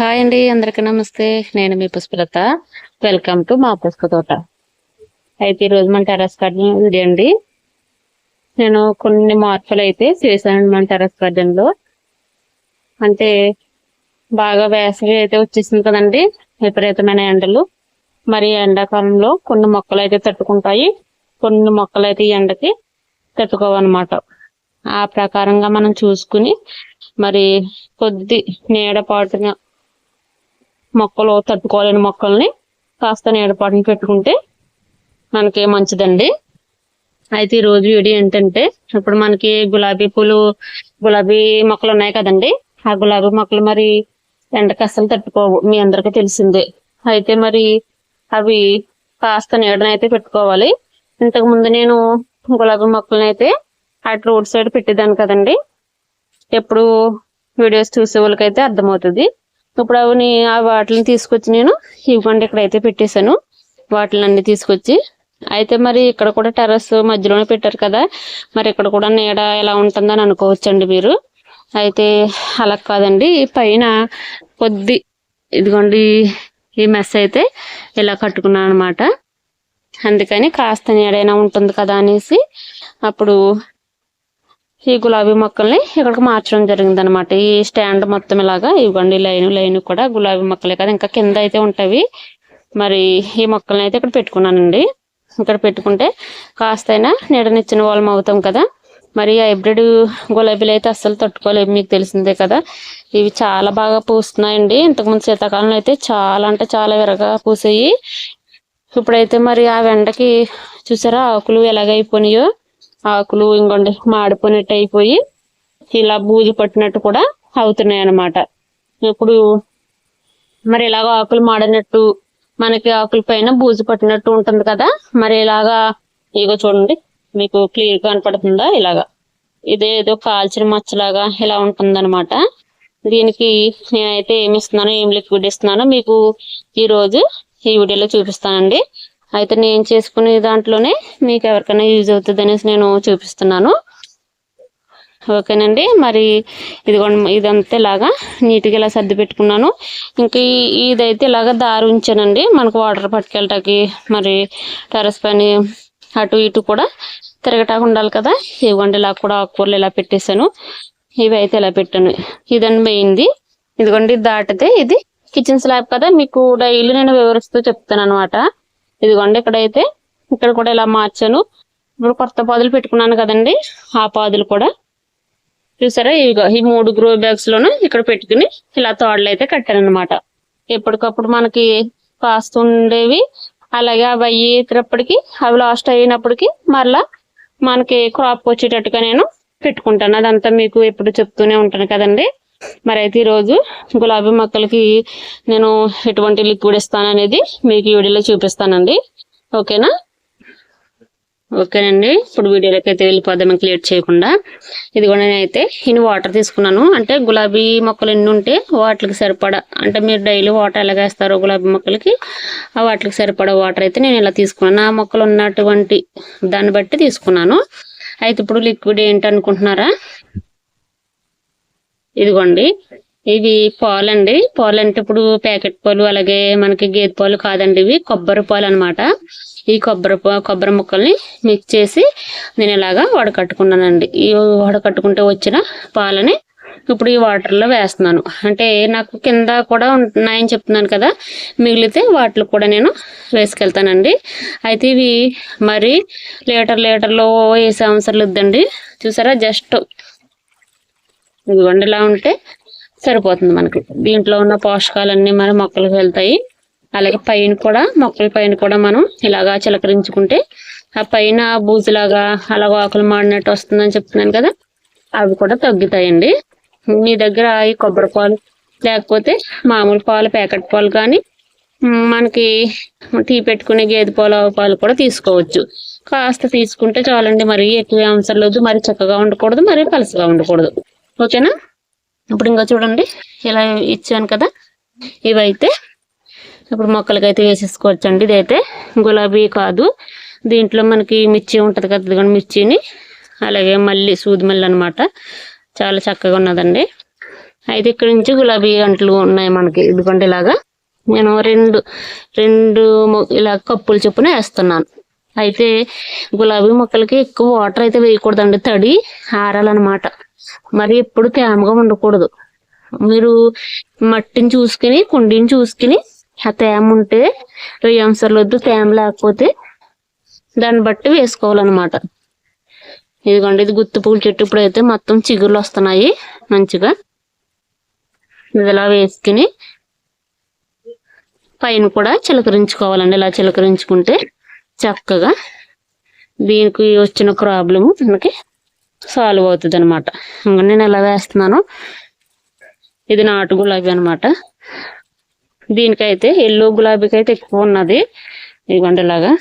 Hi అండి అందరికీ నమస్తే. నేను మీ పుష్పలత. వెల్కమ్ టు మా పుష్ప తోట. అయితే ఈరోజు మన టెరస్ గార్డెన్ వీడియో అండి. నేను కొన్ని మార్పులు అయితే చేశాను మన టెరస్ గార్డెన్లో అంటే బాగా వేసవి అయితే వచ్చేసింది కదండి విపరీతమైన ఎండలు. మరి ఎండాకాలంలో కొన్ని మొక్కలు అయితే తట్టుకుంటాయి. కొన్ని మొక్కలు అయితే ఈ ఎండకి తట్టుకోవన్నమాట. ఆ ప్రకారంగా మనం చూసుకుని మరి కొద్ది నీడపాటున మొక్కలు తట్టుకోలేని మొక్కల్ని కాస్త నీడపాటున పెట్టుకుంటే మనకి మంచిదండి. అయితే ఈ రోజు వీడియో ఏంటంటే ఇప్పుడు మనకి గులాబీ పూలు గులాబీ మొక్కలు ఉన్నాయి కదండి. ఆ గులాబీ మొక్కలు మరి ఎండకి అస్సలు తట్టుకోవు మీ అందరికీ తెలిసిందే. అయితే మరి అవి కాస్త నీడనైతే పెట్టుకోవాలి. ఇంతకు ముందు నేను గులాబీ మొక్కలను అయితే అటు రోడ్ సైడ్ పెట్టేదాన్ని కదండి. ఎప్పుడు వీడియోస్ చూసే వాళ్ళకైతే అర్థమవుతుంది. ఇప్పుడు అవి ఆ వాటిని తీసుకొచ్చి నేను ఇవ్వండి ఇక్కడైతే పెట్టేశాను. వాటిని అన్ని తీసుకొచ్చి అయితే మరి ఇక్కడ కూడా టెర్రస్ మధ్యలోనే పెట్టారు కదా. మరి ఇక్కడ కూడా నీడ ఎలా ఉంటుందని అనుకోవచ్చండి మీరు. అయితే అలా కాదండి పైన కొద్ది ఇదిగోండి ఈ మెస్ అయితే ఇలా కట్టుకున్నాను అనమాట అందుకని కాస్త నీడైనా ఉంటుంది కదా అనేసి అప్పుడు ఈ గులాబీ మొక్కల్ని ఇక్కడికి మార్చడం జరిగింది అనమాట ఈ స్టాండ్ మొత్తం ఇలాగా ఇవ్వండి లైన్ లైన్ కూడా గులాబీ మొక్కలే కదా. ఇంకా కింద అయితే ఉంటవి. మరి ఈ మొక్కల్ని అయితే ఇక్కడ పెట్టుకున్నానండి. ఇక్కడ పెట్టుకుంటే కాస్తైనా నీడనిచ్చిన వాళ్ళం అవుతాం కదా. మరి హైబ్రిడ్ గులాబీలు అయితే అస్సలు తట్టుకోలేవు మీకు తెలిసిందే కదా. ఇవి చాలా బాగా పూస్తున్నాయండి. ఇంతకుముందు శీతాకాలంలో అయితే చాలా అంటే చాలా విరగా పూసాయి. ఇప్పుడైతే మరి ఆ వెండకి చూసారా ఆకులు ఎలాగైపోయినాయో? ఆకులు ఇంకోండి మాడిపోయినట్టు అయిపోయి ఇలా బూజు పట్టినట్టు కూడా అవుతున్నాయి అన్నమాట ఇప్పుడు మరి ఇలాగ ఆకులు మాడినట్టు మనకి ఆకుల పైన బూజు పట్టినట్టు ఉంటుంది కదా మరి ఇలాగా ఇగో చూడండి మీకు క్లియర్ కనపడుతుందా ఇలాగా? ఇదే ఏదో కాల్చిన మచ్చలాగా ఇలా ఉంటుందన్నమాట. దీనికి నేనైతే ఏమి ఇస్తున్నానో ఏం లిక్విడ్ ఇస్తున్నానో మీకు ఈరోజు ఈ వీడియోలో చూపిస్తానండి. అయితే నేను చేసుకునే దాంట్లోనే మీకు ఎవరికైనా యూజ్ అవుతుంది అనేసి నేను చూపిస్తున్నాను. ఓకేనండి. మరి ఇదిగోండి ఇదంతా ఇలాగా నీట్గా ఇలా సర్ది పెట్టుకున్నాను. ఇంకా ఇదైతే ఇలాగా దారి ఉంచానండి. మనకు వాటర్ పట్టుకెళ్ళటానికి మరి టెరస్ పైన అటు ఇటు కూడా తిరగటానికి ఉండాలి కదా. ఇవ్వండి ఇలా కూడా ఆకుకూరలు ఇలా పెట్టేశాను. ఇవి అయితే ఇలా పెట్టాను. ఇదండి మెయిన్ది. ఇదిగోండి ఇది దాటితే ఇది కిచెన్ స్లాబ్ కదా. మీకు డైలీ నేను వివరిస్తూ చెప్తాను అనమాట ఇదిగోండి ఇక్కడైతే ఇక్కడ కూడా ఇలా మార్చాను. ఇప్పుడు కొత్త పాదులు పెట్టుకున్నాను కదండి ఆ పాదులు కూడా. చూసారా? ఇవిగో ఈ మూడు గ్రో బ్యాగ్స్ లోను ఇక్కడ పెట్టుకుని ఇలా తోడలు అయితే కట్టాను అనమాట ఎప్పటికప్పుడు మనకి కాస్తుండేవి అలాగే అవి అయ్యేటప్పటికి అవి లాస్ట్ అయినప్పటికి మరలా మనకి క్రాప్ వచ్చేటట్టుగా నేను పెట్టుకుంటాను. అదంతా మీకు ఎప్పుడు చెప్తూనే ఉంటాను కదండి. మరి అయితే ఈరోజు గులాబీ మొక్కలకి నేను ఎటువంటి లిక్విడ్ ఇస్తాను అనేది మీకు ఈ వీడియోలో చూపిస్తానండి. ఓకేనా? ఓకేనండి. ఇప్పుడు వీడియోలోకి అయితే వెళ్ళిపోదాం క్లియర్ చేయకుండా. ఇది కూడా నేనైతే ఇన్ని వాటర్ తీసుకున్నాను. అంటే గులాబీ మొక్కలు ఎన్ని ఉంటే వాటికి సరిపడా అంటే మీరు డైలీ వాటర్ ఎలా వేస్తారో గులాబీ మొక్కలకి ఆ వాటికి సరిపడా వాటర్ అయితే నేను ఇలా తీసుకున్నాను. ఆ మొక్కలు ఉన్నటువంటి దాన్ని బట్టి తీసుకున్నాను. అయితే ఇప్పుడు లిక్విడ్ ఏంటి అనుకుంటున్నారా? ఇదిగోండి. ఇవి పాలు అండి పాలు అంటే ఇప్పుడు ప్యాకెట్ పాలు అలాగే మనకి గేదె పాలు కాదండి ఇవి. కొబ్బరి పాలు అన్నమాట. ఈ కొబ్బరి కొబ్బరి ముక్కల్ని మిక్స్ చేసి నేను ఇలాగా వడకట్టుకున్నానండి. ఈ వడకట్టుకుంటే వచ్చిన పాలని ఇప్పుడు ఈ వాటర్లో వేస్తున్నాను. అంటే నాకు కింద కూడా ఉన్నాయని చెప్తున్నాను కదా. మిగిలితే వాటిలో కూడా నేను వేసుకెళ్తానండి. అయితే ఇవి మరి లీటర్ లీటర్లో వేసే అవసరం లేదండి చూసారా? జస్ట్ ఇదిగోండి ఇలా ఉంటే సరిపోతుంది మనకి. దీంట్లో ఉన్న పోషకాలన్నీ మన మొక్కలకు వెళ్తాయి. అలాగే పైన కూడా మొక్కల పైన కూడా మనం ఇలాగా చిలకరించుకుంటే ఆ పైన బూజులాగా అలాగ ఆకులు మాడినట్టు వస్తుందని చెప్తున్నాను కదా అవి కూడా తగ్గుతాయండి. మీ దగ్గర ఈ కొబ్బరి పాలు లేకపోతే మామూలు పాలు ప్యాకెట్ పాలు కానీ మనకి టీ పెట్టుకునే గేదె పాలు ఆవు పాలు కూడా తీసుకోవచ్చు. కాస్త తీసుకుంటే చాలండి మరి ఎక్కువ అంశాలు మరి చక్కగా ఉండకూడదు మరి పలసగా ఉండకూడదు. ఓకేనా? ఇప్పుడు ఇంకా చూడండి ఇలా ఇచ్చాను కదా. ఇవైతే ఇప్పుడు మొక్కలకి అయితే వేసేసుకోవచ్చు అండి ఇదైతే. గులాబీ కాదు. దీంట్లో మనకి మిర్చి ఉంటుంది కదా ఇదిగోండి మిర్చిని. అలాగే మళ్ళీ సూది మల్లి అనమాట చాలా చక్కగా ఉన్నదండి. అయితే ఇక్కడ నుంచి గులాబీ గంటలు ఉన్నాయి మనకి ఇదిగోండి ఇలాగా. నేను రెండు రెండు ఇలా కప్పులు చొప్పున వేస్తున్నాను. అయితే గులాబీ మొక్కలకి ఎక్కువ వాటర్ అయితే వేయకూడదండి తడి ఆరాలన్నమాట. మరి ఎప్పుడు తేమగా ఉండకూడదు. మీరు మట్టిని చూసుకుని కుండీని చూసుకుని ఆ తేమ ఉంటే రొయ్యంసర్లు వద్దు తేమ లేకపోతే దాన్ని బట్టి వేసుకోవాలన్నమాట. ఇదిగోండి ఇది గుత్తి పూల చెట్టు ఇప్పుడైతే మొత్తం చిగుర్లు వస్తున్నాయి మంచిగా. ఇది ఇలా వేసుకుని పైన కూడా చిలకరించుకోవాలండి. ఇలా చిలకరించుకుంటే చక్కగా దీనికి వచ్చిన ప్రాబ్లము మనకి సాల్వ్ అవుతుంది అనమాట నేను ఎలా వేస్తున్నాను ఇది నాటు గులాబీ అనమాట దీనికైతే ఎల్లో గులాబీకి అయితే ఎక్కువ ఉన్నది. ఇదిగోండి ఇలాగా.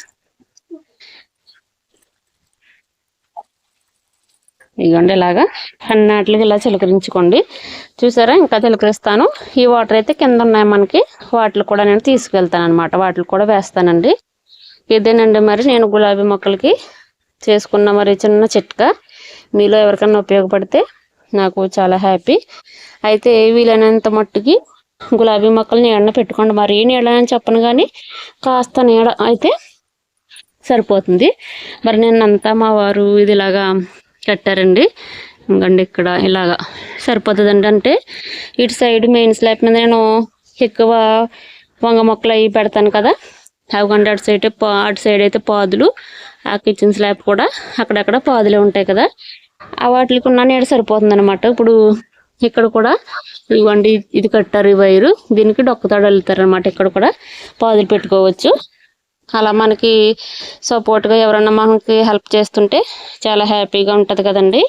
ఇదిగోండి ఇలాగా. అన్నిటికి ఇలా చిలకరించుకోండి. చూసారా? ఇంకా చిలకరిస్తాను. ఈ వాటర్ అయితే కింద ఉన్నాయి మనకి. వాటికి కూడా నేను తీసుకెళ్తాను అనమాట వాటికి కూడా వేస్తానండి. ఇదేనండి మరి నేను గులాబీ మొక్కలకి చేసుకున్న మరి చిన్న చిట్కా. మీలో ఎవరికన్నా ఉపయోగపడితే నాకు చాలా హ్యాపీ. అయితే వీలైనంత మట్టుకి గులాబీ మొక్కలు నీడన పెట్టుకోండి. మరీ నీడని చెప్పను కానీ కాస్త నీడ అయితే సరిపోతుంది. మరి నిన్నంతా మా వారు ఇది ఇలాగా కట్టారండి. ఇంకండి ఇక్కడ ఇలాగా సరిపోతుందండి. అంటే ఇటు సైడ్ మెయిన్ స్లాబ్ మీద నేను ఎక్కువ వంగ మొక్కలు అవి పెడతాను కదా. అవిగండి అటు సైడ్ పా అటు సైడ్ అయితే పాదులు. ఆ కిచెన్ స్లాబ్ కూడా అక్కడక్కడ పాదులే ఉంటాయి కదా. ఆ వాటికి ఉన్న నీడ సరిపోతుంది అనమాట ఇప్పుడు ఇక్కడ కూడా ఇవ్వండి ఇది కట్టారు ఈ వైరు. దీనికి డొక్కతాడు వెళ్తారు అనమాట ఇక్కడ కూడా. పాదులు పెట్టుకోవచ్చు. అలా మనకి సపోర్ట్గా ఎవరన్నా మనకి హెల్ప్ చేస్తుంటే చాలా హ్యాపీగా ఉంటుంది కదండి.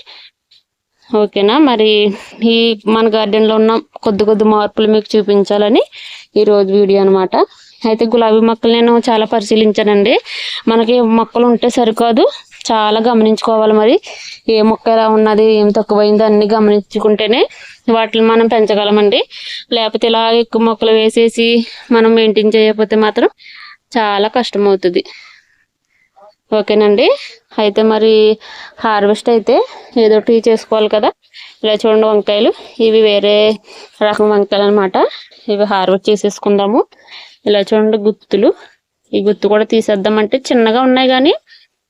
ఓకేనా? మరి ఈ మన గార్డెన్లో ఉన్న కొద్ది కొద్ది మార్పులు మీకు చూపించాలని ఈరోజు వీడియో అనమాట అయితే గులాబీ మొక్కలు నేను చాలా పరిశీలించానండి. మనకి మొక్కలు ఉంటే సరికాదు. చాలా గమనించుకోవాలి మరి. ఏ మొక్క ఎలా ఉన్నది ఏం తక్కువైందో అన్ని గమనించుకుంటేనే వాటిని మనం పెంచగలమండి. లేకపోతే ఇలా ఎక్కువ మొక్కలు వేసేసి మనం మెయింటైన్ చేయకపోతే మాత్రం చాలా కష్టం అవుతుంది ఓకేనండి. అయితే మరి హార్వెస్ట్ అయితే ఏదో టీ చేసుకోవాలి కదా. ఇలా చూడండి వంకాయలు. ఇవి వేరే రకం వంకాయలు అనమాట ఇవి హార్వెస్ట్ చేసేసుకుందాము. ఇలా చూడండి గుత్తులు. ఈ గుత్తు కూడా తీసేద్దామంటే చిన్నగా ఉన్నాయి కానీ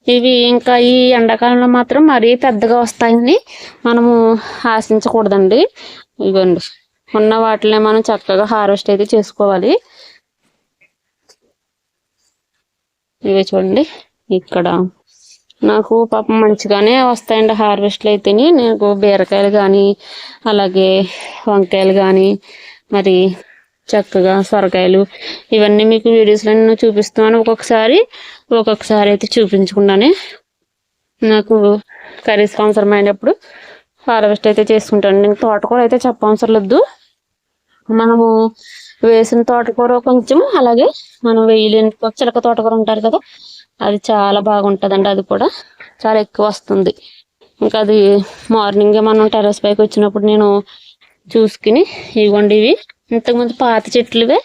ఇవి ఇంకా ఈ ఎండాకాలంలో మాత్రం మరీ పెద్దగా వస్తాయని మనము ఆశించకూడదండి. ఇవ్వండి. ఉన్న వాటినే మనం చక్కగా హార్వెస్ట్ అయితే చేసుకోవాలి. ఇవి చూడండి. ఇక్కడ నాకు పాపం మంచిగానే వస్తాయండి హార్వెస్ట్లు అయితేనే. నాకు బీరకాయలు కానీ అలాగే వంకాయలు కానీ మరి చక్కగా సొరకాయలు ఇవన్నీ మీకు వీడియోస్లో నేను చూపిస్తున్నాను. ఒక్కొక్కసారి ఒక్కొక్కసారి అయితే చూపించకుండానే నాకు కర్రీస్ అవసరమైనప్పుడు హార్వెస్ట్ అయితే చేసుకుంటాను. నేను తోటకూర అయితే చెప్పవసరం లేదు మనము వేసిన తోటకూర కొంచెం అలాగే మనం వేయలేని చిలక తోటకూర ఉంటారు కదా అది చాలా బాగుంటుందండి అది కూడా. చాలా ఎక్కువ వస్తుంది. ఇంకా అది మార్నింగే మనం టెర్రస్ పైకి వచ్చినప్పుడు నేను చూసుకుని ఇవ్వండి ఇవి. ఇంతకుముందు పాత చెట్లువే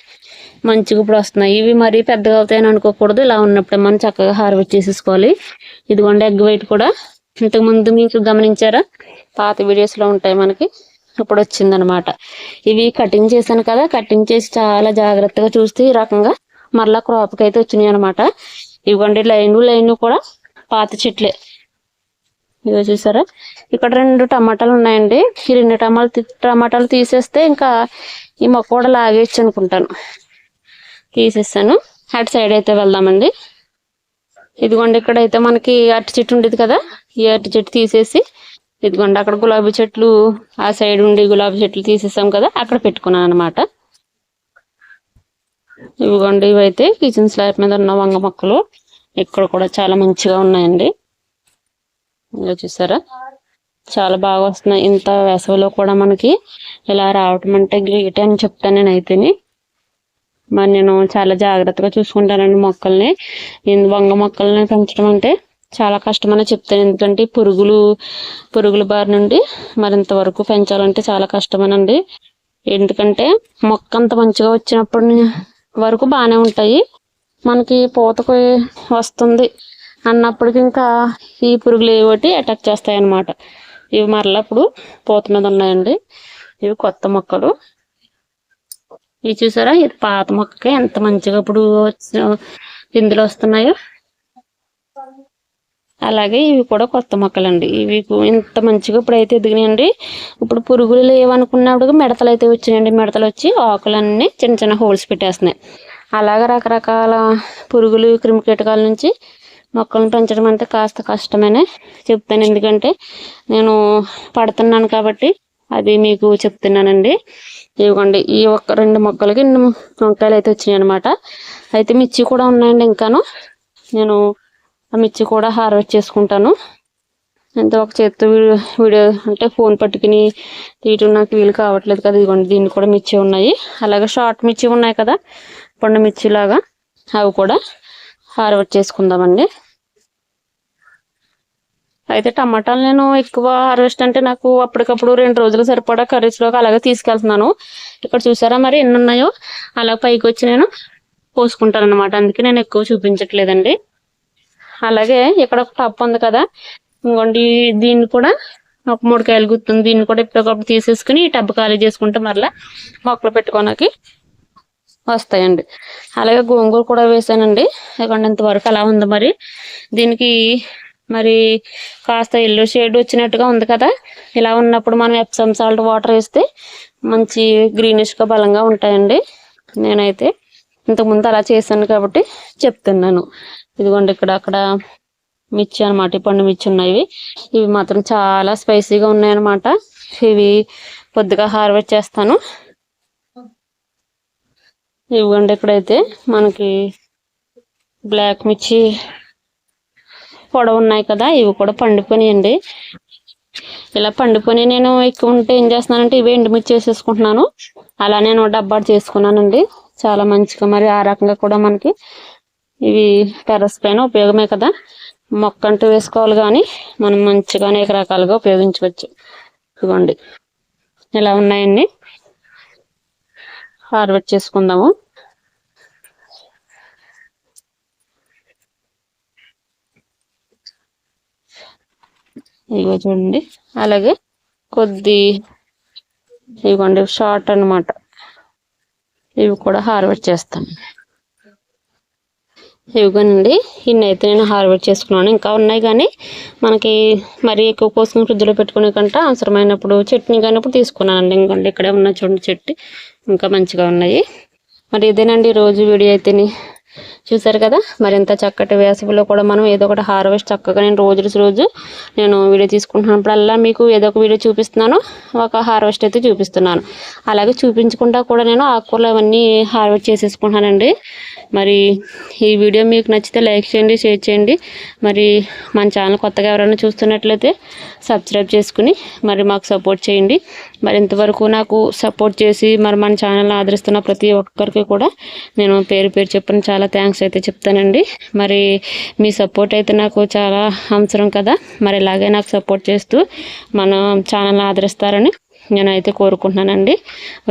మంచిగా ఇప్పుడు వస్తున్నాయి. ఇవి మరీ పెద్దగా అవుతాయని అనుకోకూడదు. ఇలా ఉన్నప్పుడే మనం చక్కగా హార్వెస్ట్ చేసేసుకోవాలి. ఇదిగోండి ఎగ్ వైట్ కూడా. ఇంతకుముందు మీకు గమనించారా? పాత వీడియోస్లో ఉంటాయి మనకి. ఇప్పుడు వచ్చిందనమాట. ఇవి కటింగ్ చేశాను కదా. కటింగ్ చేసి చాలా జాగ్రత్తగా చూస్తే ఈ రకంగా మరలా క్రాప్కి అయితే వచ్చినాయి అనమాట ఇవ్వండి లైన్ లైన్ కూడా పాత చెట్లే. ఇగో చూసారా? ఇక్కడ రెండు టమాటాలు ఉన్నాయండి. ఈ రెండు టమాటాలు టమాటాలు తీసేస్తే ఇంకా ఈ మొక్క కూడా లాగేయచ్చు అనుకుంటాను. తీసేస్తాను. అటు సైడ్ అయితే వెళ్దామండి. ఇదిగోండి ఇక్కడ అయితే మనకి అరటి చెట్టు ఉండేది కదా? ఈ అరటి చెట్టు తీసేసి ఇదిగోండి అక్కడ గులాబీ చెట్లు ఆ సైడ్ ఉండి గులాబీ చెట్లు తీసేసాం కదా? అక్కడ పెట్టుకున్నాను అనమాట ఇవిగోండి ఇవైతే కిచెన్ స్లాబ్ మీద ఉన్న వంగ మొక్కలు. ఇక్కడ కూడా చాలా మంచిగా ఉన్నాయండి. ఇలా చూసారా? చాలా బాగా వస్తున్నాయి. ఇంత వేసవిలో కూడా మనకి ఇలా రావటం అంటే గ్రేట్ అని చెప్తాను నేనైతేని. మరి నేను చాలా జాగ్రత్తగా చూసుకుంటానండి మొక్కల్ని. వంగ మొక్కల్ని పెంచడం అంటే చాలా కష్టమని చెప్తాను. ఎందుకంటే పురుగులు పురుగుల బారి నుండి మరింత వరకు పెంచాలంటే చాలా కష్టమేనండి. ఎందుకంటే మొక్క అంత మంచిగా వచ్చినప్పటి వరకు బాగానే ఉంటాయి. మనకి పూతకు వస్తుంది. అన్నప్పటికి ఇంకా ఈ పురుగులు ఏవోటి అటాక్ చేస్తాయి అన్నమాట ఇవి మరలా ఇప్పుడు పూత మీద ఉన్నాయండి. ఇవి కొత్త మొక్కలు. ఇవి చూసారా? ఇది పాత మొక్కకి ఎంత మంచిగా ఇప్పుడు పిందులు వస్తున్నాయో. అలాగే ఇవి కూడా కొత్త మొక్కలండి. ఇవి ఇంత మంచిగా ఇప్పుడైతే ఎదిగినాయండి. ఇప్పుడు పురుగులు లేవనుకున్నప్పుడు మిడతలు అయితే వచ్చినాయండి. మిడతలు వచ్చి ఆకులన్నీ చిన్న చిన్న హోల్స్ పెట్టేస్తున్నాయి. అలాగే రకరకాల పురుగులు క్రిమికీటకాల నుంచి మొక్కలను పెంచడం అంటే కాస్త కష్టమనే చెప్తాను. ఎందుకంటే నేను పడుతున్నాను కాబట్టి అది మీకు చెప్తున్నానండి. ఇవ్వండి ఈ ఒక్క రెండు మొక్కలకి రెండు వంకాయలు అయితే వచ్చినాయి అనమాట అయితే మిర్చి కూడా ఉన్నాయండి ఇంకాను. నేను ఆ మిర్చి కూడా హార్వెస్ట్ చేసుకుంటాను. ఎంత ఒక చేత్తో వీడియో అంటే ఫోన్ పట్టుకుని తీయటం నాకు వీలు కావట్లేదు కదా. ఇదిగోండి దీన్ని కూడా మిర్చి ఉన్నాయి. అలాగే షార్ట్ మిర్చి ఉన్నాయి కదా పండు మిర్చి లాగా. అవి కూడా హార్వెస్ట్ చేసుకుందామండి. అయితే టమాటాలు నేను ఎక్కువ హార్వెస్ట్ అంటే నాకు అప్పటికప్పుడు రెండు రోజులు సరిపడా కర్రీస్లోకి అలాగే తీసుకెళ్తున్నాను. ఇక్కడ చూసారా మరి ఎన్ని ఉన్నాయో అలా పైకి వచ్చి నేను పోసుకుంటాను అనమాట అందుకే నేను ఎక్కువ చూపించట్లేదండి. అలాగే ఇక్కడ ఒక టప్ ఉంది కదా. ఇంకోండి దీన్ని కూడా ఒక మూడు కాయలు గుర్తుంది దీన్ని కూడా ఎప్పటికప్పుడు తీసేసుకుని ఈ టబ్ ఖాళీ చేసుకుంటే మరలా మొక్కలు పెట్టుకోనకి వస్తాయండి. అలాగే గోంగూర కూడా వేసానండి. ఇక్కడ ఇంతవరకు అలా ఉంది మరి. దీనికి మరి కాస్త ఎల్లో షేడ్ వచ్చినట్టుగా ఉంది కదా? ఇలా ఉన్నప్పుడు మనం ఎప్సమ్ సాల్ట్ వాటర్ వేస్తే మంచి గ్రీనిష్గా బలంగా ఉంటాయండి. నేనైతే ఇంతకుముందు అలా చేశాను కాబట్టి చెప్తున్నాను. ఇదిగోండి ఇక్కడ అక్కడ మిర్చి అనమాట పండు మిర్చి ఉన్నాయి. ఇవి మాత్రం చాలా స్పైసీగా ఉన్నాయన్నమాట. ఇవి పొద్దుగా హార్వెస్ట్ చేస్తాను. ఇవ్వండి ఇక్కడైతే మనకి బ్లాక్ మిర్చి పొడవు ఉన్నాయి కదా ఇవి కూడా పండిపోయినాయండి. ఇలా పండిపోయి నేను ఎక్కువ ఉంటే ఏం చేస్తున్నానంటే ఇవి ఎండుమిర్చి వేసేసుకుంటున్నాను. అలా నేను డబ్బా చేసుకున్నానండి. చాలా మంచిగా మరి ఆ రకంగా కూడా మనకి ఇవి టెర్రస్ పైన ఉపయోగమే కదా. మొక్క అంటూ వేసుకోవాలి కానీ మనం మంచిగా అనేక రకాలుగా ఉపయోగించవచ్చు. ఇదిగోండి. ఇలా ఉన్నాయండి. హార్వెస్ట్ చేసుకుందాము. ఇదిగో చూడండి. అలాగే కొద్ది ఇవ్వండి షార్ట్ అనమాట ఇవి కూడా హార్వెస్ట్ చేస్తాను ఇవిగోనండి ఇన్ని అయితే నేను హార్వెస్ట్ చేసుకున్నాను. ఇంకా ఉన్నాయి కానీ మనకి మరీ ఎక్కువ కోసం ఫ్రిడ్జ్లో పెట్టుకునే కంటే అవసరమైనప్పుడు చట్నీ కానప్పుడు తీసుకున్నానండి. ఇంకండి ఇక్కడే ఉన్న చూడండి చెట్టు ఇంకా మంచిగా ఉన్నాయి. మరి ఇదేనండి రోజు వీడియో అయితేని. చూసారు కదా? మరింత చక్కటి వేసవిలో కూడా మనం ఏదో ఒకటి హార్వెస్ట్ చక్కగా నేను రోజు రోజు నేను వీడియో తీసుకుంటున్నప్పుడల్లా మీకు ఏదో ఒక వీడియో చూపిస్తున్నాను. ఒక హార్వెస్ట్ అయితే చూపిస్తున్నాను. అలాగే చూపించకుండా కూడా నేను ఆకుకూరలు అవన్నీ హార్వెస్ట్ చేసేసుకుంటానండి మరి ఈ వీడియో మీకు నచ్చితే లైక్ చేయండి షేర్ చేయండి. మరి మన ఛానల్ కొత్తగా ఎవరైనా చూస్తున్నట్లయితే సబ్స్క్రైబ్ చేసుకుని మరి మాకు సపోర్ట్ చేయండి. మరి ఇంతవరకు నాకు సపోర్ట్ చేసి మరి మన ఛానల్ని ఆదరిస్తున్న ప్రతి ఒక్కరికి కూడా నేను పేరు పేరు చెప్పిన చాలా థ్యాంక్స్ అయితే చెప్తానండి. మరి మీ సపోర్ట్ అయితే నాకు చాలా అవసరం కదా. మరి ఇలాగే నాకు సపోర్ట్ చేస్తూ మన ఛానల్ని ఆదరిస్తారని నేనైతే కోరుకుంటున్నానండి.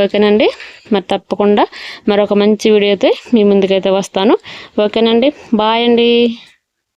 ఓకేనండి మరి తప్పకుండా మరొక మంచి వీడియోతో మీ ముందుకైతే వస్తాను. ఓకేనండి బాయ్ అండి.